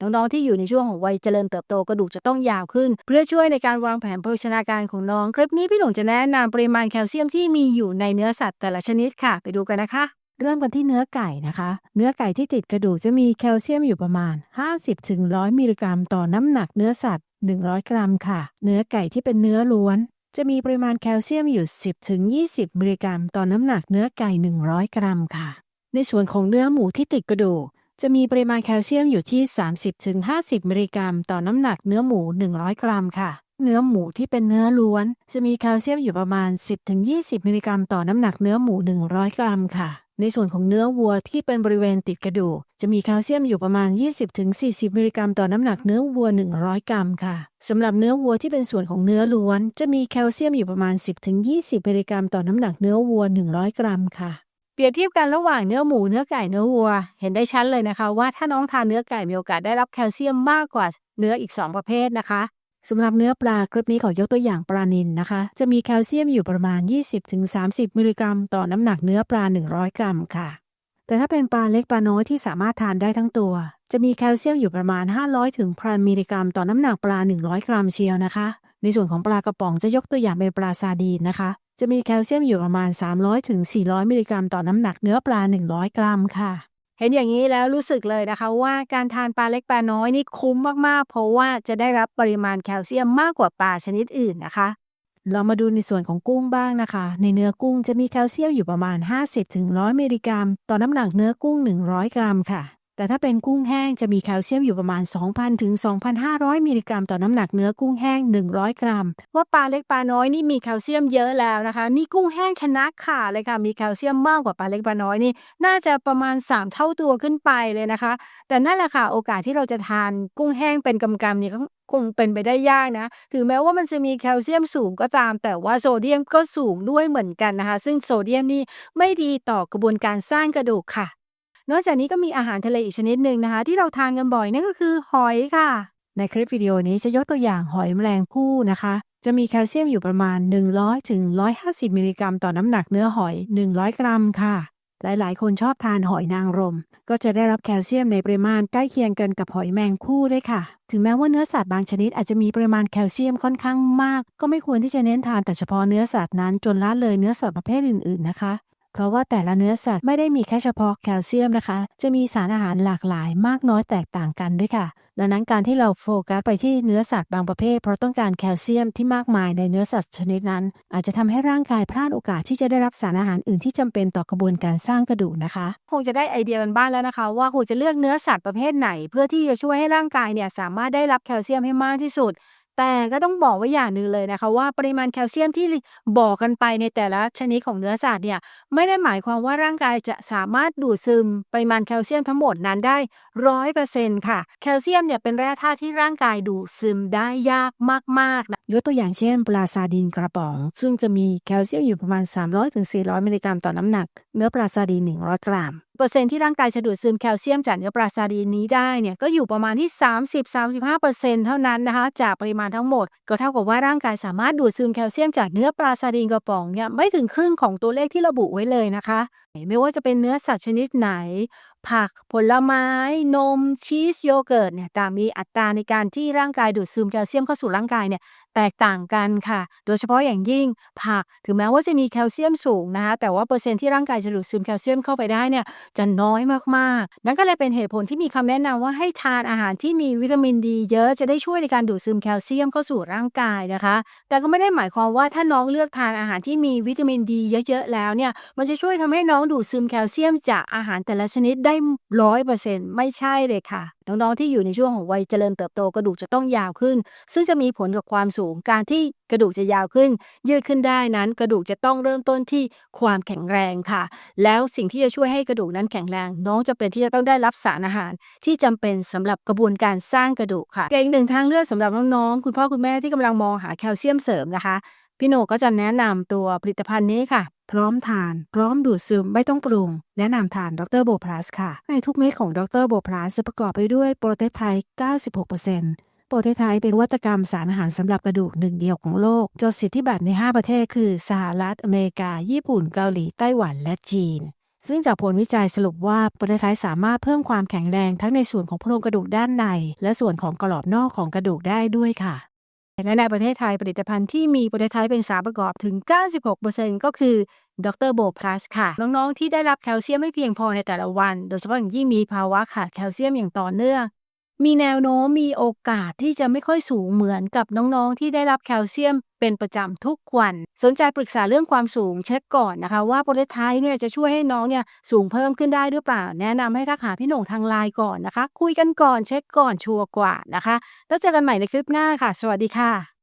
น้องๆที่อยู่ในช่วงของวัยเจริญเติบโตกระดูกจะต้องยาวขึ้น เพื่อช่วยในการวางแผนโภชนาการของน้อง คลิปนี้พี่หลงจะแนะนำปริมาณแคลเซียมที่มีอยู่ในเนื้อสัตว์แต่ละชนิดค่ะ ไปดูกันนะคะ เริ่มกันที่เนื้อไก่นะคะ เนื้อไก่ที่ติดกระดูกจะมีแคลเซียมอยู่ประมาณ 50-100ถึง100มิลลิกรัม ต่อน้ำหนักเนื้อสัตว์ 100 กรัมค่ะ เนื้อไก่ที่เป็นเนื้อล้วนจะมีปริมาณแคลเซียมอยู่ 10-20ถึง20มิลลิกรัม ต่อน้ำหนักเนื้อไก่ 100 กรัมค่ะ ในส่วนของเนื้อหมูที่ติดกระดูก จะมีปริมาณแคลเซียมอยู่ที่ 30-50ถึง50 มิลลิกรัม ต่อน้ำหนักเนื้อหมู 100 กรัมค่ะ เนื้อหมูที่เป็นเนื้อล้วน จะมีแคลเซียมอยู่ประมาณ 10-20 มิลลิกรัม ต่อน้ำหนักเนื้อหมู 100 กรัมค่ะ ในส่วนของเนื้อวัวที่เป็นบริเวณติดกระดูก จะมีแคลเซียมอยู่ประมาณ 20-40 มิลลิกรัม ต่อน้ำหนักเนื้อวัว 100 กรัมค่ะสำหรับเนื้อวัวที่เป็นส่วนของเนื้อล้วน จะมีแคลเซียมอยู่ประมาณ 10-20 มิลลิกรัม ต่อน้ำหนักเนื้อวัว 100 กรัมค่ะ เปรียบเทียบกันระหว่างเนื้อหมูเนื้อไก่เนื้อวัว เห็นได้ชัดเลยนะคะว่าถ้าน้องทานเนื้อไก่มีโอกาสได้รับแคลเซียมมากกว่าเนื้ออีก 2 ประเภทนะคะสำหรับเนื้อปลาคลิปนี้ขอยกตัวอย่างปลานิลนะคะ จะมีแคลเซียมอยู่ประมาณ 20-30 มิลลิกรัม ต่อน้ำหนักเนื้อปลา 100 กรัมค่ะ แต่ถ้าเป็นปลาเล็กปลาน้อยที่สามารถทานได้ทั้งตัว จะมีแคลเซียมอยู่ประมาณ 500ถึงพันมิลลิกรัม ต่อน้ำหนักปลา 100 กรัมเชียวนะคะ ในส่วนของปลากระป๋องจะยกตัวอย่างเป็นปลาซาดีนนะคะ จะมีแคลเซียมอยู่ประมาณ 300ถึง400 มิลลิกรัมต่อน้ำหนักเนื้อปลา 100 กรัมค่ะ เห็นอย่างนี้แล้วรู้สึกเลยนะคะว่าการทานปลาเล็กปลาน้อยนี่คุ้มมากๆ เพราะว่าจะได้รับปริมาณแคลเซียมมากกว่าปลาชนิดอื่นนะคะ เรามาดูในส่วนของกุ้งบ้างนะคะ ในเนื้อกุ้งจะมีแคลเซียมอยู่ประมาณ 50-100 มิลลิกรัม ต่อน้ำหนักเนื้อกุ้ง 100 กรัมค่ะ แต่ถ้าเป็นกุ้งแห้งจะมีแคลเซียมอยู่ประมาณ 2,000 ถึง 2,500 มิลลิกรัมต่อน้ำหนักเนื้อกุ้งแห้ง 100 กรัม ว่าปลาเล็กปลาน้อยนี่มีแคลเซียมเยอะแล้วนะคะ นี่กุ้งแห้งชนะขาดเลยค่ะ มีแคลเซียมมากกว่าปลาเล็กปลาน้อยนี่ น่าจะประมาณ 3 เท่าตัวขึ้นไปเลยนะคะ แต่นั่นแหละค่ะ โอกาสที่เราจะทานกุ้งแห้งเป็นกำๆเนี่ยก็คงเป็นไปได้ยากนะ ถึงแม้ว่ามันจะมีแคลเซียมสูงก็ตาม แต่ว่าโซเดียมก็สูงด้วยเหมือนกันนะคะ ซึ่งโซเดียมนี่ไม่ดีต่อกระบวนการสร้างกระดูกค่ะ นอกจากนี้ก็มีอาหารทะเลอีกชนิดหนึ่งนะคะ ที่เราทานกันบ่อยนั่นก็คือหอยค่ะ ในคลิปวิดีโอนี้จะยกตัวอย่างหอยแมลงภู่นะคะ จะมีแคลเซียมอยู่ประมาณ 100ถึง150 มิลลิกรัม ต่อน้ำหนักเนื้อหอย 100 กรัมค่ะ หลายๆ คนชอบทานหอยนางรม ก็จะได้รับแคลเซียมในปริมาณใกล้เคียงกันกับหอยแมงคู่ด้วยค่ะ ถึงแม้ว่าเนื้อสัตว์บางชนิดอาจจะมีปริมาณแคลเซียมค่อนข้างมาก ก็ไม่ควรที่จะเน้นทานแต่เฉพาะเนื้อสัตว์นั้นจนละเลยเนื้อสัตว์ประเภทอื่นๆนะคะ เพราะว่าแต่ละเนื้อสัตว์ไม่ได้มีแค่เฉพาะแคลเซียมนะคะ จะมีสารอาหารหลากหลายมากน้อยแตกต่างกันด้วยค่ะ ดังนั้นการที่เราโฟกัสไปที่เนื้อสัตว์บางประเภท เพราะต้องการแคลเซียมที่มากมายในเนื้อสัตว์ชนิดนั้น อาจจะทำให้ร่างกายพลาดโอกาสที่จะได้รับสารอาหารอื่นที่จำเป็นต่อกระบวนการสร้างกระดูกนะคะ คงจะได้ไอเดียกันบ้างแล้วนะคะ ว่าควรจะเลือกเนื้อสัตว์ประเภทไหน เพื่อที่จะช่วยให้ร่างกายเนี่ยสามารถได้รับแคลเซียมให้มากที่สุด แต่ก็ต้องบอกไว้อย่างหนึ่งเลยนะคะว่า ปริมาณแคลเซียมที่บอกกันไปในแต่ละชนิดของเนื้อสัตว์เนี่ยไม่ได้หมายความว่าร่างกายจะสามารถดูดซึม ปริมาณแคลเซียมทั้งหมดนั้นได้ร้อยเปอร์เซ็นต์ค่ะ แคลเซียมเนี่ยเป็นแร่ธาตุที่ร่างกายดูดซึมได้ยากมากๆนะยกตัวอย่างเช่น ปลาซาดีนกระป๋อง ซึ่งจะมีแคลเซียมอยู่ประมาณ 300-400 มิลลิกรัมต่อน้ำหนัก เนื้อปลาซาดีน100 กรัม เปอร์เซ็นที่ร่างกายจะดูดซึมแคลเซียมจากเนื้อปลาซาดีนนี้ได้เนี่ยก็อยู่ประมาณที่ 30-35%เท่านั้นนะคะ จากปริมาณทั้งหมด ก็เท่ากับว่าร่างกายสามารถดูดซึมแคลเซียมจากเนื้อปลาซาดีนกระป๋องเนี่ยไม่ถึงครึ่งของตัวเลขที่ระบุไว้เลยนะคะ ไม่ว่าจะเป็นเนื้อสัตว์ชนิดไหน ผัก ผลไม้ นม ชีส โยเกิร์ตเนี่ยต่างมีอัตราในการที่ร่างกายดูดซึมแคลเซียมเข้าสู่ร่างกายเนี่ยแตกต่างกันค่ะ โดยเฉพาะอย่างยิ่งผัก ถึงแม้ว่าจะมีแคลเซียมสูงนะคะ แต่ว่าเปอร์เซ็นต์ที่ร่างกายจะดูดซึมแคลเซียมเข้าไปได้เนี่ยจะน้อยมากๆ นั่นก็เลยเป็นเหตุผลที่มีคำแนะนำว่าให้ทานอาหารที่มีวิตามินดี เยอะจะได้ช่วยในการดูดซึมแคลเซียมเข้าสู่ร่างกายนะคะ แต่ก็ไม่ได้หมายความว่าถ้าน้องเลือกทานอาหารที่มีวิตามินดีเยอะๆแล้วเนี่ย มันจะช่วยทำให้น้องดูดซึมแคลเซียมจากอาหารแต่ละชนิดได้ร้อยเปอร์เซ็นต์ไม่ใช่เลยค่ะ น้องๆที่อยู่ในช่วงของวัยเจริญเติบโตกระดูกจะต้องยาวขึ้น ซึ่งจะมีผลกับความสูงการที่กระดูกจะยาวขึ้น ยืดขึ้นได้นั้น กระดูกจะต้องเริ่มต้นที่ความแข็งแรงค่ะ แล้วสิ่งที่จะช่วยให้กระดูกนั้นแข็งแรง น้องจะเป็นที่จะต้องได้รับสารอาหาร ที่จำเป็นสำหรับกระบวนการสร้างกระดูกค่ะอีกหนึ่งทางเลือกสำหรับน้องๆคุณพ่อคุณแม่ที่กำลังมองหาแคลเซียมเสริมนะคะ พี่โนก็จะแนะนำตัวผลิตภัณฑ์นี้ค่ะ พร้อมทาน พร้อมดูดซึมไม่ต้องปรุง แนะนำทานดรโบพลัสค่ะ ในทุกเม็ดของดรโบพลัสจะประกอบไปด้วยโปรตีนไทย 96%โปรตีนไทยเป็นวัตกรรมสารอาหารสำหรับกระดูกหนึ่งเดียวของโลก จดสิทธิบัตรใน 5 ประเทศคือ สหรัฐอเมริกา ญี่ปุ่น เกาหลี ไต้หวัน และจีน ซึ่งจากผลวิจัยสรุปว่าโปรตีไทด์สามารถเพิ่มความแข็งแรงทั้งในส่วนของโครงกระดูกด้านใน และส่วนของกรอบนอกของกระดูกได้ด้วยค่ะ และในประเทศไทยผลิตภัณฑ์ที่มีโปรตีไทด์เป็นสารประกอบถึง 96%ก็คือดรโบพลัสค่ะ น้อง ๆ ที่ได้รับแคลเซียมไม่เพียงพอในแต่ละวัน โดยเฉพาะอย่างยิ่งมีภาวะขาดแคลเซียมอย่างต่อเนื่อง มีแนวโน้มมีโอกาสที่จะไม่ค่อยสูงเหมือนกับน้องๆ ที่ได้รับแคลเซียมเป็นประจำทุกวัน สนใจปรึกษาเรื่องความสูงเช็คก่อนนะคะ ว่าโปรตีไทเนี่ยจะช่วยให้น้องเนี่ยสูงเพิ่มขึ้นได้หรือเปล่า แนะนำให้ทักหาพี่หน่งทางไลน์ก่อนนะคะ คุยกันก่อนเช็คก่อนชัวร์กว่านะคะ แล้วเจอกันใหม่ในคลิปหน้าค่ะ สวัสดีค่ะ